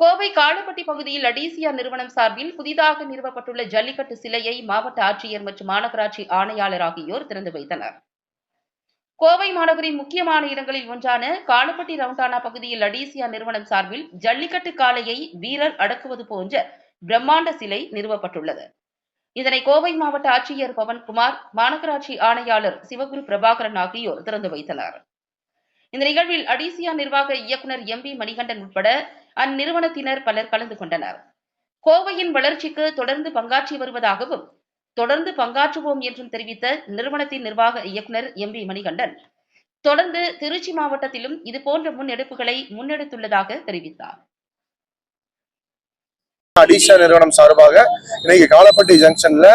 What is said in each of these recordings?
கோவை காலப்பட்டி பகுதியில் அடிசியா நிறுவனம் சார்பில் புதிதாக நிறுவப்பட்டுள்ள ஜல்லிக்கட்டு சிலையை மாவட்ட ஆட்சியர் மற்றும் மாநகராட்சி ஆணையாளர் ஆகியோர் திறந்து வைத்தனர். கோவை மாநகரின் முக்கியமான இடங்களில் ஒன்றான காலப்பட்டி ரவுண்டானா பகுதியில் அடிசியா நிறுவனம் சார்பில் ஜல்லிக்கட்டு காளையை வீரர் அடக்குவது போன்ற பிரம்மாண்ட சிலை நிறுவப்பட்டுள்ளது. இதனை கோவை மாவட்ட ஆட்சியர் பவன்குமார் மாநகராட்சி ஆணையாளர் சிவகுரு பிரபாகரன் ஆகியோர் திறந்து வைத்தனர். இந்த நிகழ்வில் அடிசியா நிர்வாக இயக்குநர் எம் பி மணிகண்டன் உட்பட அந்நிறுவனத்தினர் பலர் கலந்து கொண்டனர். கோவையின் வளர்ச்சிக்கு தொடர்ந்து பங்காற்றி வருவதாகவும் தொடர்ந்து பங்காற்றுவோம் என்றும் தெரிவித்த நிறுவனத்தின் நிர்வாக இயக்குநர் எம் பி மணிகண்டன் தொடர்ந்து திருச்சி மாவட்டத்திலும் இதுபோன்ற முன்னெடுப்புகளை முன்னெடுத்துள்ளதாக தெரிவித்தார். அடிஷா நிறுவனம் சார்பாக இன்னைக்கு காலப்பட்டி ஜங்ஷன்ல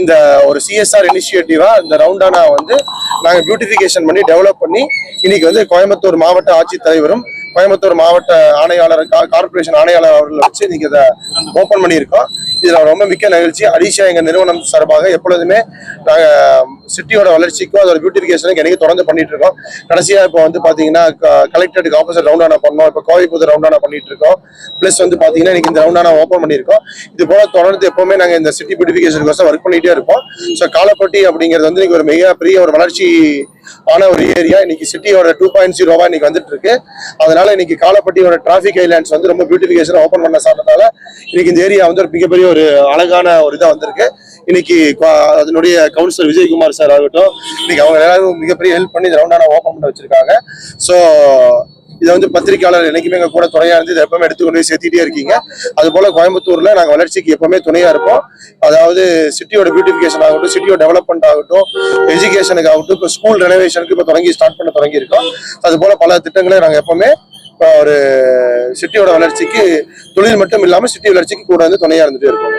இந்த ஒரு சிஎஸ்ஆர் இனிஷியேட்டிவா இந்த ரவுண்டானா வந்து நாங்கள் பியூட்டிஃபிகேஷன் பண்ணி டெவலப் பண்ணி இன்னைக்கு வந்து கோயம்புத்தூர் மாவட்ட ஆட்சித்தலைவரும் கோயம்புத்தூர் மாவட்ட ஆணையாளர் கா- கார்ப்பரேஷன் ஆணையாளர் அவர்களை வச்சு இன்னைக்கு இதை ஓப்பன் பண்ணியிருக்கோம். இதில் ரொம்ப மிக்க நிகழ்ச்சி. அடிஷா எங்கள் நிறுவனம் சார்பாக எப்பொழுதுமே நாங்கள் சிட்டியோட வளர்ச்சிக்கும் அதோட பியூட்டிஃபிகேஷனுக்கு எனக்கு தொடர்ந்து பண்ணிட்டு இருக்கோம் கடைசியாக இப்போ வந்து பார்த்தீங்கன்னா கலெக்டருக்கு ஆப்போசிட் ரவுண்டானா பண்ணோம். இப்போ கோவைப்புது ரவுண்டானா பண்ணிட்டு இருக்கோம் ப்ளஸ் வந்து பார்த்தீங்கன்னா இன்னைக்கு இந்த ரவுண்டானா ஓப்பன் பண்ணியிருக்கோம். இது போல தொடர்ந்து எப்பவுமே நாங்கள் இந்த சிட்டி பியூட்டிஃபிகேஷனுக்கு ஒர்க் பண்ணிகிட்டே இருப்போம். ஸோ காலப்பட்டி அப்படிங்கிறது வந்து இன்னைக்கு ஒரு மிகப்பெரிய ஒரு வளர்ச்சி ஆன ஒரு ஏரியா. இன்னைக்கு சிட்டியோட டூ பாயிண்ட் ஜீரோவா இன்னைக்கு வந்துட்டு இருக்கு அதனால இன்னைக்கு காலப்பட்டியோட டிராஃபிக் ஐலாண்ட்ஸ் வந்து ரொம்ப பியூட்டிஃபிகேஷன் ஓப்பன் பண்ண சாப்பிட்டதால இன்னைக்கு இந்த ஏரியா வந்து ஒரு மிகப்பெரிய ஒரு அழகான ஒரு இதாக வந்திருக்கு. இன்னைக்கு அதனுடைய கவுன்சிலர் விஜயகுமார் சார் ஆகட்டும் இன்னைக்கு அவங்க எல்லாரும் மிகப்பெரிய ஹெல்ப் பண்ணி இந்த ரவுண்டான ஓப்பன் பண்ண வச்சிருக்காங்க. ஸோ இதை வந்து பத்திரிகையாளர் என்னைக்குமே எங்க கூட துணையா இருந்து இதை எப்பவுமே எடுத்துக்கொண்டு போய் சேர்த்திட்டே இருக்கீங்க. அது போல கோயம்புத்தூர்ல நாங்க வளர்ச்சிக்கு எப்பவுமே துணையா இருப்போம். அதாவது சிட்டியோட பியூட்டிஃபிகேஷன் ஆகட்டும் சிட்டியோட டெவலப்மெண்ட் ஆகட்டும் எஜுகேஷனுக்கு ஆகட்டும் இப்போ ஸ்கூல் ரெனோவேஷனுக்கு இப்போ தொடங்கி ஸ்டார்ட் பண்ண தொடங்கி இருக்கோம் அது போல பல திட்டங்களை நாங்க எப்பவுமே இப்போ ஒரு சிட்டியோட வளர்ச்சிக்கு தொழில் மட்டும் இல்லாம சிட்டி வளர்ச்சிக்கு கூட வந்து துணையா இருந்துட்டே இருக்கோம்.